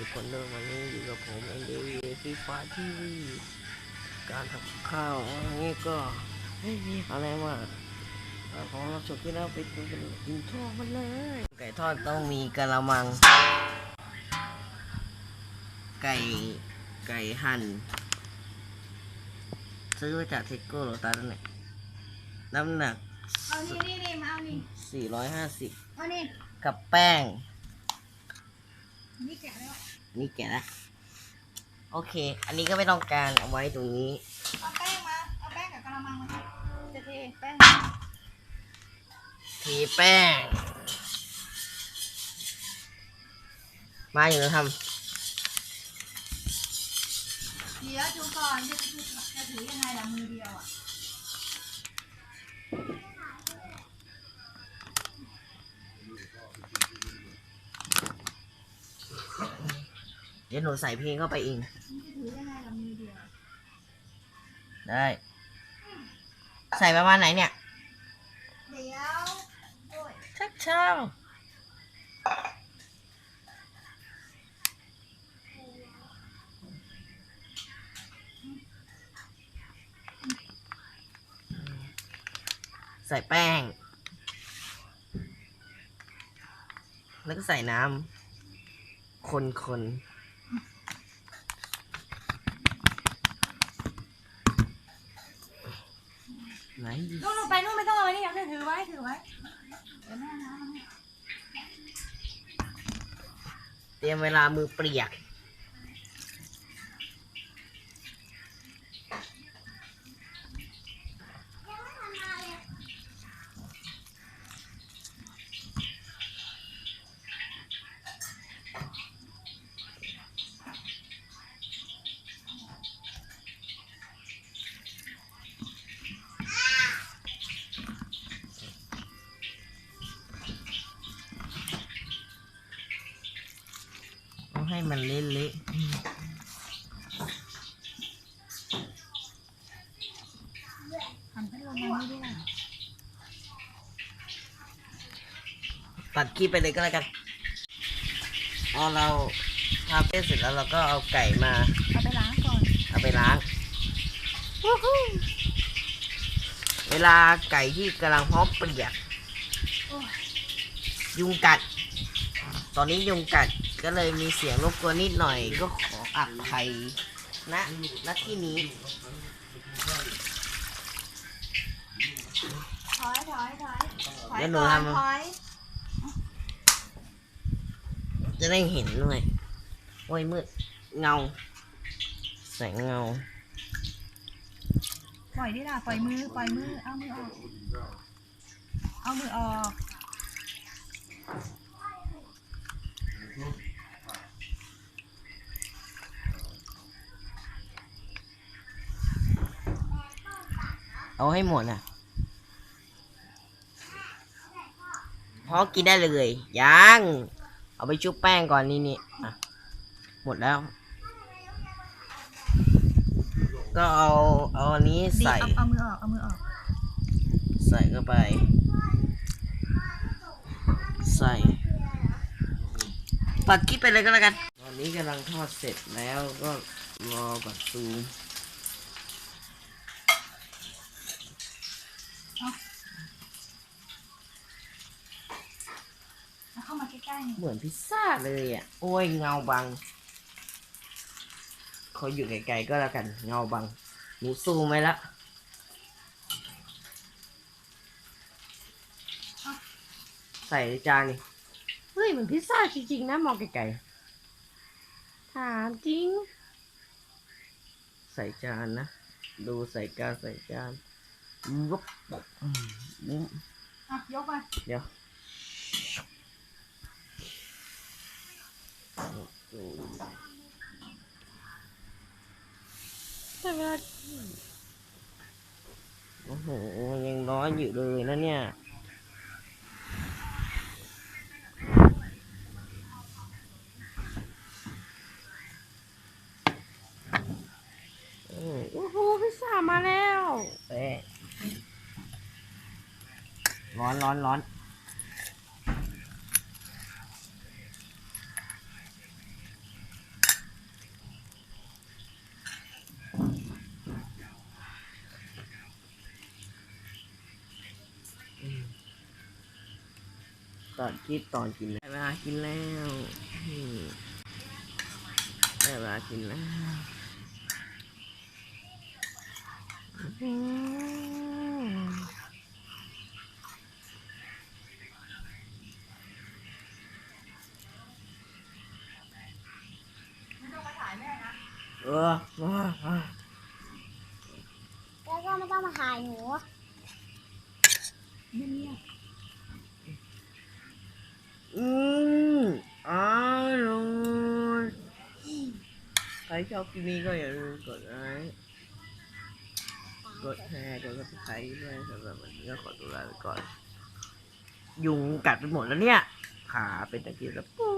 อีกคนเดิมวันนี้อยู่กับผมเอ็นดีฟีฟ้าทีวีการทำข้าววันนี้ก็ไม่มีอะไรว่าของเราจบที่แล้วไปดูกันกินทอดมันเลย ไก่ทอดต้องมีกะละมัง ไก่ไก่หั่นซื้อมาจากเทโก้โรตัสนั่นแหละน้ำหนักเอานี่นี่นี่มาเอานี่450เอานี่กับแป้ง นี่แกะแล้ว นี่แกะละโอเค อันนี้ก็ไม่ต้องการเอาไว้ตรงนี้ เอาแป้งมา เอาแป้งกับกระมังมาครับจะเทแป้งเทแป้ง มาอยู่นะทเดี๋ยวดูก่อนจะจะจะถือยังไงล่ะมือเดียวอะ เดี๋ยวหนูใส่เพลงเข้าไปเองมันจะถือยังไงล่ะมือเดียวได้ ใส่ประมาณไหนเนี่ยเดี๋ยวโอ้ยชักเช้าใส่แป้ง แล้วก็ใส่น้ำคนคน ไหนดินู่นนู่นไปนู่นไม่ต้องเอาไว้นี่เอาถือไว้ถือไว้เดี๋ยวแม่น้ำมาให้เตรียมเวลามือเปียก ให้มันเละหันไปลงมาไม่ได้ๆตัดคลิปไปเลยก็แล้วกันพอเราทำเป็นเสร็จแล้วเราก็เอาไก่มา เอาไปล้างก่อน เอาไปล้าง เวลาไก่ที่กำลังพร้อมเปียกโอ้ยยุงกัด ตอนนี้ยุงกัด ก็เลยมีเสียงรบกวนนิดหน่อยก็ขออักภัยณณที่นี้ ถอยถอยถอยถอยเดี๋ยวหนูก่อนทำ ถอยจะได้เห็นด้วยโอ้ยมืดเงา แสงเงา ปล่อยดิล่ะปล่อยมือปล่อยมือเอามือออก เอามือออก เอาให้หมดอะพอกินได้เลยยังเอาไปชุบแป้งก่อนนี่นี่อะหมดแล้ว ก็เอาเอาอันนี้ดีใส่เอาเอามือออกเอามือออก ใส่เข้าไป ใส่ปัดคลิปไปเลยก็แล้วกัน ตอนนี้กำลังทอดเสร็จแล้วก็รอปัดซูม เอาเข้ามาใกล้ๆนี่เหมือนพิซซ่าเลยอะ โอ้ยเงาบังขออยู่ไกลๆก็แล้วกัน เงาบัง หนูซูมไว้ละใส่ในจานนี่เฮ้ยเหมือนพิซซ่าจริงๆนะ มองไกลๆถามจริง ใส่จานนะ ดูใส่จานใส่จานวุบอืมอืมอะยกมาเดี๋ยว แต่เวลาโอ้โหยังร้อนอยู่เลยนะเนี่ยโอ้โหพิซซ่ามาแล้วเอ๊ะร้อนร้อนร้อน ตัดคลิปตอนกินแล้วได้เวลากินแล้วอืมได้เวลากินแล้วอืมเออว้าว้าแล้วก็ไม่ต้องมาถ่ายหนูเงียบ อืมอร่อยใครชอบคลิปนี้ก็อย่าลืมกดไลค์กดแชร์กดซับสไคร์ด้วยสำหรับวันนี้ก็ขอตัวลาไปก่อน ยุงกัดไปหมดแล้วเนี่ยขาเป็นตะกี้แล้วปู